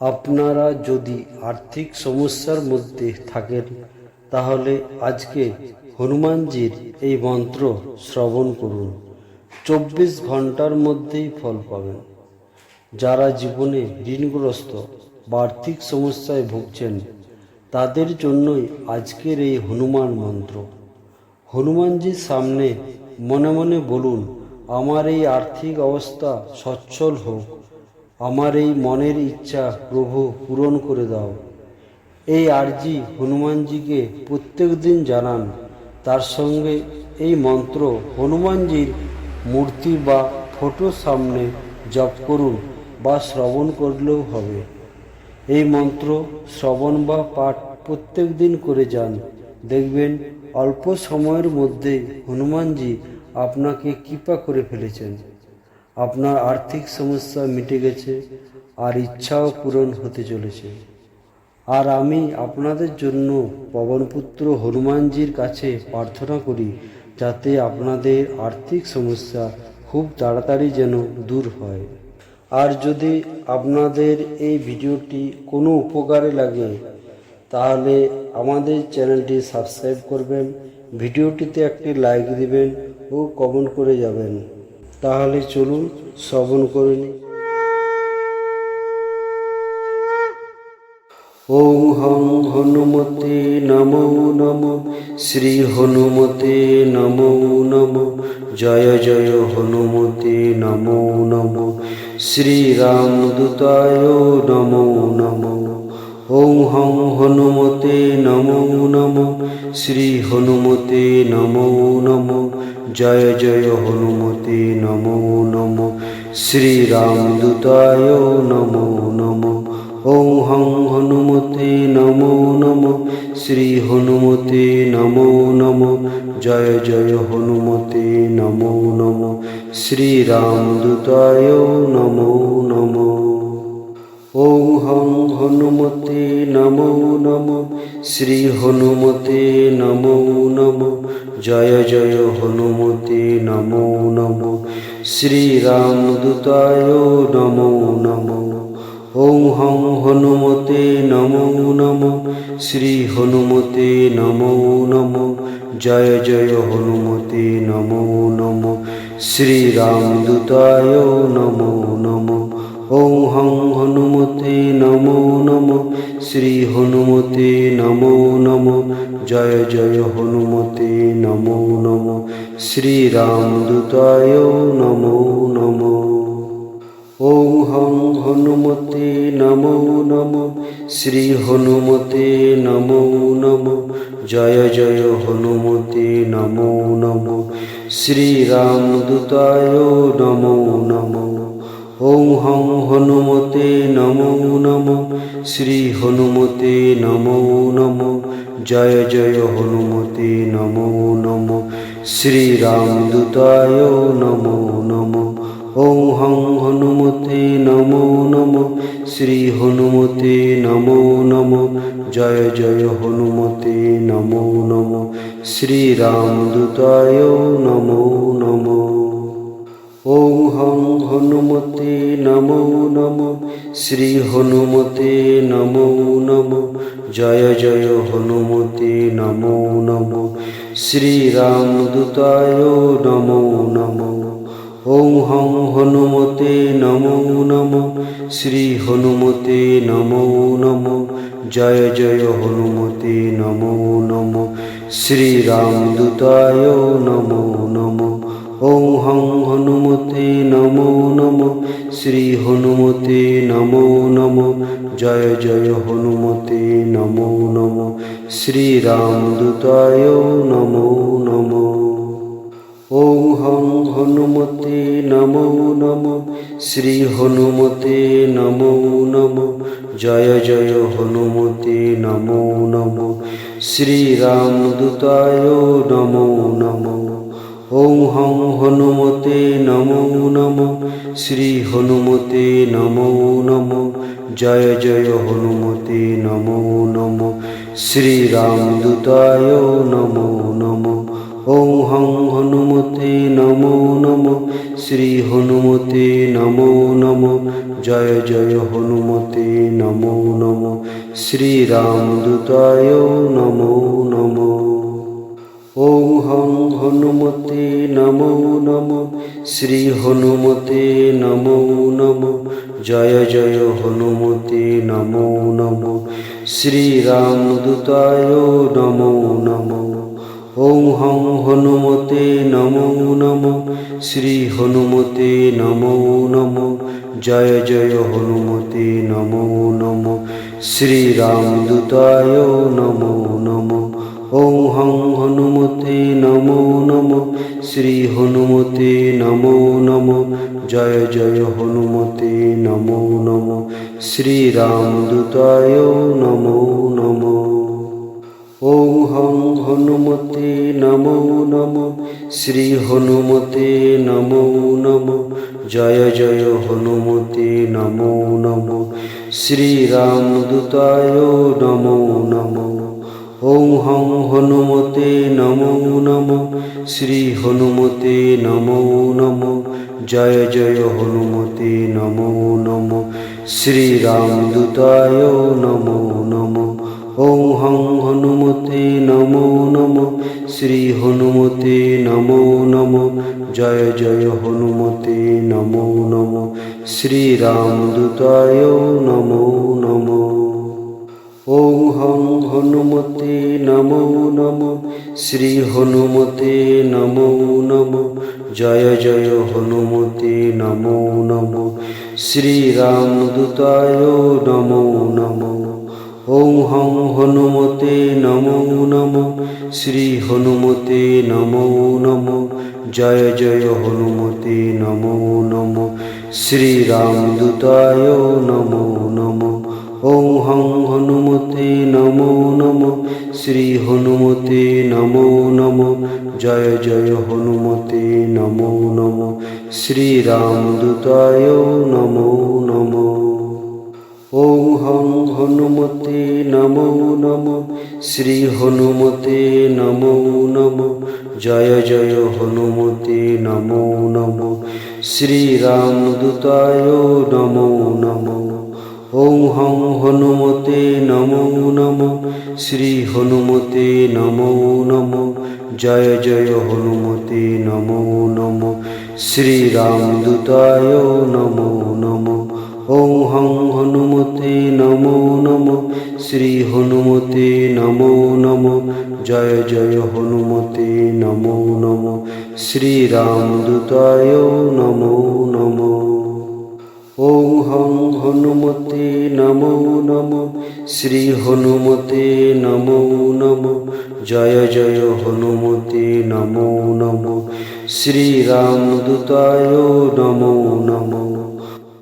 আপনারা যদি আর্থিক সমস্যার মধ্যে থাকেন, তাহলে আজকে হনুমানজির এই মন্ত্র শ্রবণ করুন। চব্বিশ ঘণ্টার মধ্যেই ফল পাবেন। যারা জীবনে ঋণগ্রস্ত বা আর্থিক সমস্যায় ভুগছেন, তাদের জন্যই আজকের এই হনুমান মন্ত্র। হনুমানজির সামনে মনে মনে বলুন, আমার এই আর্থিক অবস্থা সচ্ছল হোক। আমার এই মনের ইচ্ছা প্রভু পূরণ করে দাও। এই আর্জি হনুমানজিকে প্রত্যেক দিন জানান, তার সঙ্গে এই মন্ত্র হনুমানজির মূর্তি বা ফটোর সামনে জপ করুন বা শ্রবণ করলেও হবে। এই মন্ত্র শ্রবণ বা পাঠ প্রত্যেক দিন করে যান। দেখবেন অল্প সময়ের মধ্যেই হনুমানজি আপনাকে কৃপা করে ফেলেছেন। আপনার আর্থিক সমস্যা মিটে গেছে আর ইচ্ছাও পূরণ হতে চলেছে। আর আমি আপনাদের জন্য পবনপুত্র হনুমানজির কাছে প্রার্থনা করি যাতে আপনাদের আর্থিক সমস্যা খুব তাড়াতাড়ি যেন দূর হয়। আর যদি আপনাদের এই ভিডিওটি কোনো উপকারে লাগে, তাহলে আমাদের চ্যানেলটি সাবস্ক্রাইব করবেন, ভিডিওটিতে একটি লাইক দিবেন ও কমেন্ট করে যাবেন। তাহলে চলুন শ্রবণ করে নিই। ওং হং হনুমতে নম নমো, শ্রী হনুমতে নমো নম, জয় জয় হনুমতে নমো নমো শ্রীরামদূতায় নমো নমো। ওং হং হনুমতে নমো নমো, শ্রী হনুমতে নমো নমো, জয় জয় হনুমতে নমো নমো শ্রীরামদূতায় নমো নমো ওং হং হনুমতে নমো নমো, শ্রী হনুমতে নমো নমো, জয় জয় হনুমতে নমো নমো শ্রীরামদূতায় নমো নমো। ওং হং হনুমতে নমো নমো। শ্রী হনুমতে নমো নমো। জয় জয় হনুমতে নমো নমো। শ্রীরামদূতায় নমো নমো। ওং হং হনুমতে নমো নমো। শ্রী হনুমতে নমো নমো। জয় জয় হনুমতে নমো নমো। শ্রীরামদূতায় নমো নমো। ওং হং হনুমতে নমো নমো, শ্রী হনুমতে নমো নমো, জয় জয় হনুমতে নমো নমো শ্রীরামদূতায় নমো নমো। ওং হং হনুমতে নমো নমো, শ্রী হনুমতে নমো নমো, জয় জয় হনুমতে নমো নমো শ্রীরামদূতায় নমো নমো। ওং হং হনুমতে নমো নমো, শ্রী হনুমতে নমো নমো, জয় জয় হনুমতে নমো নমো শ্রীরামদূতায় নমো নমো ওং হং হনুমতে নমো নমো, শ্রী হনুমতে নমো নমো, জয় জয় হনুমতে নমো নমো শ্রীরামদূতায় নমো নমো। ওং হং হনুমতে নমো নমো, শ্রী হনুমতে নমো নমো, জয় জয় হনুমতে নমো নমো শ্রীরামদূতায় নমো নমো, ওং হং হনুমতে নমো নমো, শ্রী হনুমতে নমো নমো, জয় জয় হনুমতে নমো নমো শ্রীরামদূতায় নমো নমো। ওং হং হনুমতে নমো নমো। শ্রী হনুমতে নমো নমো। জয় জয় হনুমতে নমো নমো। শ্রীরামদূতায় নমো নমো। ওং হং হনুমতে নমো নমো। শ্রী হনুমতে নমো নমো। জয় জয় হনুমতে নমো নমো। শ্রীরামদূতায় নমো নমো। ওং হং হনুমতে নমো নমো। শ্রী হনুমতে নমো নমো। জয় জয় হনুমতে নমো নমো। শ্রীরামদূতায় নমো নমো। ওং হং হনুমতে নমো নমো। শ্রী হনুমতে নমো নমো। জয় জয় হনুমতে নমো নমো। শ্রীরামদূতায় নমো ওং হং হনুমতে নমো নমো, শ্রী হনুমতে নমো নমো, জয় জয় হনুমতে নমো নমো শ্রীরামদূতায় নমো নমো, ওং হং হনুমতে নমো নমো, শ্রী হনুমতে নমো নমো, জয় জয় হনুমতে নমো নমো শ্রীরামদূতায় নমো নমো। ওং হং হনুমতে নমো নমো, শ্রী হনুমতে নমো নমো, জয় জয় হনুমতে নমো নমো শ্রীরামদূতায় নমো নমো। ওং হং হনুমতে নমো নমো, শ্রী হনুমতে নমো নমো, জয় জয় হনুমতে নমো নমো শ্রীরামদূতায় নমো নমো। ওং হং হনুমতে নমো নমো, শ্রী হনুমতে নমো নমো, জয় জয় হনুমতে নমো নমো শ্রীরামদূতায় নমো নমো ওং হং হনুমতে নমো নমো, শ্রী হনুমতে নমো নমো, জয় জয় হনুমতে নমো নমো শ্রীরামদূতায় নমো নমো। ওং হং হনুমতে নমো নমো, শ্রী হনুমতে নমো নমো, জয় জয় হনুমতে নমো নমো শ্রীরামদূতায় নমো নমো, ওং হং হনুমতে নমো নমো, শ্রী হনুমতে নমো নমো, জয় জয় হনুমতে নমো নমো শ্রীরামদূতায় নমো নমো ওং হং হনুমতে নমো নমো, শ্রী হনুমতে নমো নমো, জয় জয় হনুমতে নমো নমো শ্রীরামদূতায় নমো নমো। ওং হং হনুমতে নমো নমো, শ্রী হনুমতে নমো নমো, জয় জয় হনুমতে নমো নমো শ্রীরামদূতায় নমো নমো। ওং হং হনুমতে নমো নমো, শ্রী হনুমতে নমো নমো, জয় জয় হনুমতে নমো নমো শ্রীরামদূতায় নমো নমো, ওং হং হনুমতে নমো নমো, শ্রী হনুমতে নমো নমো, জয় জয় হনুমতে নমো নমো শ্রীরামদূতায় নমো নমো, ওং হনুমতে নমো নমো। শ্রী হনুমতে নমো নমো। জয় জয় হনুমতে নমো নমো। শ্রীরামদূতায় নমো নমো।